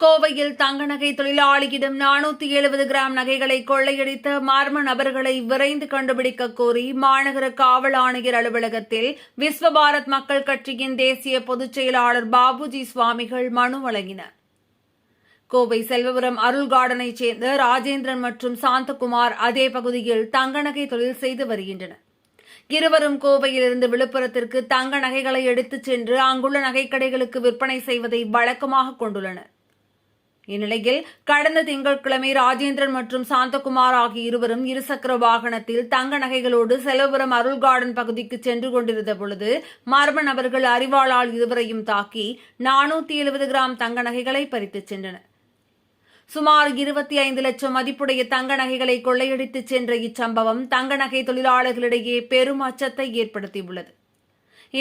கோவையில் தங்க நகை தொழிலாளியிடம் நானூத்தி எழுபது கிராம் நகைகளை கொள்ளையடித்த மர்ம நபர்களை விரைந்து கண்டுபிடிக்க கோரி மாநகர காவல் ஆணையர் அலுவலகத்தில் விஸ்வபாரத் மக்கள் கட்சியின் தேசிய பொதுச் செயலாளர் பாபுஜி சுவாமிகள் மனு வழங்கினர். கோவை செல்வபுரம் அருள் கார்டனைச் சேர்ந்த ராஜேந்திரன் மற்றும் சாந்தகுமார் அதே பகுதியில் தங்க நகை தொழில் செய்து வருகின்றனர். இருவரும் கோவையிலிருந்து விழுப்புரத்திற்கு தங்க நகைகளை எடுத்துச் சென்று அங்குள்ள நகைக்கடைகளுக்கு விற்பனை செய்வதை வழக்கமாக கொண்டுள்ளனர். இந்நிலையில் கடந்த திங்கட்கிழமை ராஜேந்திரன் மற்றும் சாந்தகுமார் ஆகிய இருவரும் இருசக்கர வாகனத்தில் தங்க நகைகளோடு செலவுரம் அருள் கார்டன் பகுதிக்கு சென்று கொண்டிருந்த பொழுது மர்ம நபர்கள் அறிவாளால் இருவரையும் தாக்கி நானூத்தி எழுபது கிராம் தங்க நகைகளை பறித்துச் சென்றனர். சுமார் இருபத்தி ஐந்து லட்சம் மதிப்புடைய தங்க நகைகளை கொள்ளையடித்துச் சென்ற இச்சம்பவம் தங்க நகை தொழிலாளர்களிடையே பெரும் அச்சத்தை ஏற்படுத்தியுள்ளது.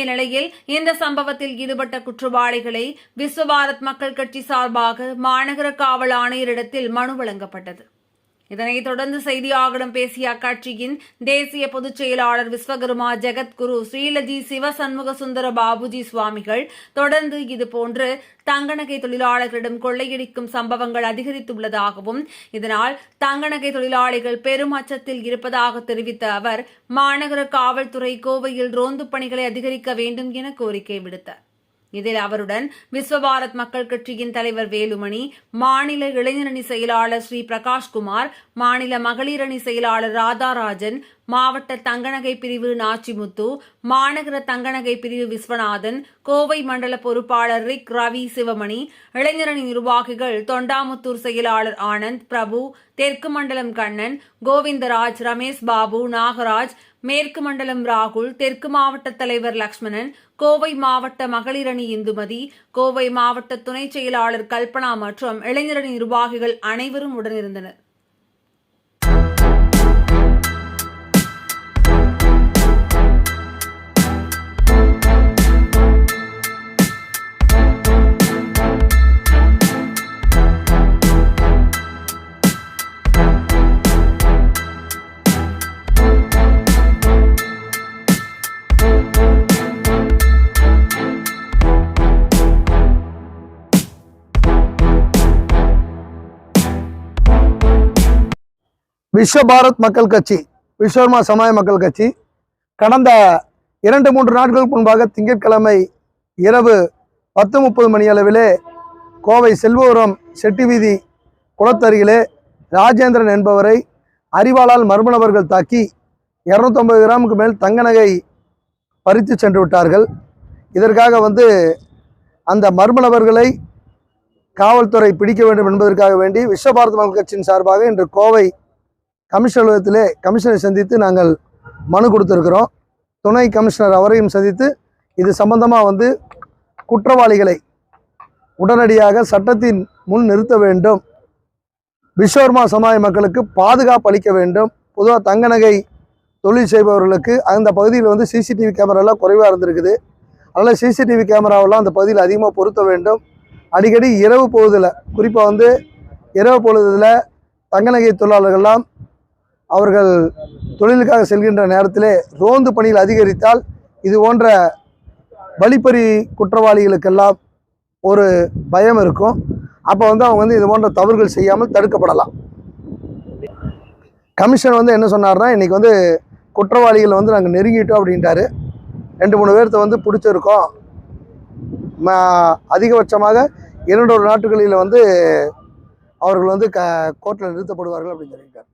இந்நிலையில் இந்த சம்பவத்தில் ஈடுபட்ட குற்றவாளிகளை விஸ்வபாரத் மக்கள் கட்சி சார்பாக மாநகர காவல் ஆணையரிடத்தில் மனு வழங்கப்பட்டது. இதனைத் தொடர்ந்து செய்தியாளர்களிடம் பேசிய அக்கட்சியின் தேசிய பொதுச் செயலாளர் விஸ்வகருமா ஜெகத்குரு ஸ்ரீலஜி சிவசண்முக சுந்தர பாபுஜி சுவாமிகள் தொடர்ந்து இதுபோன்று தங்கநகை தொழிலாளர்களிடம் கொள்ளையடிக்கும் சம்பவங்கள் அதிகரித்துள்ளதாகவும் இதனால் தங்கநகை தொழிலாளிகள் பெரும் அச்சத்தில் இருப்பதாக தெரிவித்த அவர் மாநகர காவல்துறை கோவையில் ரோந்து பணிகளை அதிகரிக்க வேண்டும் என கோரிக்கை விடுத்தார். இதில் அவருடன் விஸ்வபாரத் மக்கள் கட்சியின் தலைவர் வேலுமணி மாநில இளைஞரணி செயலாளர் ஸ்ரீ பிரகாஷ்குமார் மாநில மகளிர் அணி செயலாளர் ராதாராஜன் மாவட்ட தங்கநகை பிரிவு நாச்சிமுத்து மாநகர தங்கநகை பிரிவு விஸ்வநாதன் கோவை மண்டல பொறுப்பாளர் ரிக் ரவி சிவமணி இளைஞரணி நிர்வாகிகள் தொண்டாமுத்தூர் செயலாளர் ஆனந்த் பிரபு தெற்கு மண்டலம் கண்ணன் கோவிந்தராஜ் ரமேஷ் பாபு நாகராஜ் மேற்கு மண்டலம் ராகுல் தெற்கு மாவட்ட தலைவர் லக்ஷ்மணன் கோவை மாவட்ட மகளிரணி இந்துமதி கோவை மாவட்ட துணை செயலாளர் கல்பனா மற்றும் இளைஞரணி நிர்வாகிகள் அனைவரும் உடனிருந்தனர். விஸ்வ பாரத் மக்கள் கட்சி விஸ்வர்மா சமாய மக்கள் கட்சி. கடந்த இரண்டு மூன்று நாட்களுக்கு முன்பாக திங்கட்கிழமை இரவு பத்து முப்பது மணி அளவிலே கோவை செல்வபுரம் செட்டி வீதி குளத்தருகிலே ராஜேந்திரன் என்பவரை அறிவாளால் மர்ம நபர்கள் தாக்கி இரநூத்தம்பது கிராமுக்கு மேல் தங்க நகை பறித்து சென்று விட்டார்கள். இதற்காக வந்து அந்த மர்ம நபர்களை காவல்துறை பிடிக்க வேண்டும் என்பதற்காக வேண்டி விஸ்வபாரத் மக்கள் கட்சியின் சார்பாக இன்று கோவை கமிஷனர் அலுவலகத்திலே கமிஷனரை சந்தித்து நாங்கள் மனு கொடுத்துருக்கிறோம். துணை கமிஷனர் அவரையும் சந்தித்து இது சம்பந்தமாக வந்து குற்றவாளிகளை உடனடியாக சட்டத்தின் முன் நிறுத்த வேண்டும். விஸ்வர்மா சமுதாய மக்களுக்கு பாதுகாப்பு அளிக்க வேண்டும். பொதுவாக தங்க நகை தொழில் செய்பவர்களுக்கு அந்த பகுதியில் வந்து சிசிடிவி கேமராலாம் குறைவாக இருந்திருக்குது. அதனால் சிசிடிவி கேமராவெல்லாம் அந்த பகுதியில் அதிகமாக பொருத்த வேண்டும். அடிக்கடி இரவு பொழுதில் குறிப்பாக வந்து இரவு பொழுதில் தங்க நகை தொழிலாளர்கள்லாம் அவர்கள் தொழிலுக்காக செல்கின்ற நேரத்திலே ரோந்து பணிகள் அதிகரித்தால் இது போன்ற வழிப்பறி குற்றவாளிகளுக்கெல்லாம் ஒரு பயம் இருக்கும். அப்போ வந்து அவங்க வந்து இது போன்ற தவறுகள் செய்யாமல் தடுக்கப்படலாம். கமிஷன் வந்து என்ன சொன்னார்னா இன்னைக்கு வந்து குற்றவாளிகளை வந்து நாங்கள் நெருங்கிட்டோம் அப்படின்ட்டாரு. ரெண்டு மூணு பேர்த்த வந்து பிடிச்சிருக்கோம். அதிகபட்சமாக இரண்டொரு நாட்டுகளில் வந்து அவர்கள் வந்து க கோர்ட்டில் நிறுத்தப்படுவார்கள் அப்படின்னு சொல்லியிருக்காரு.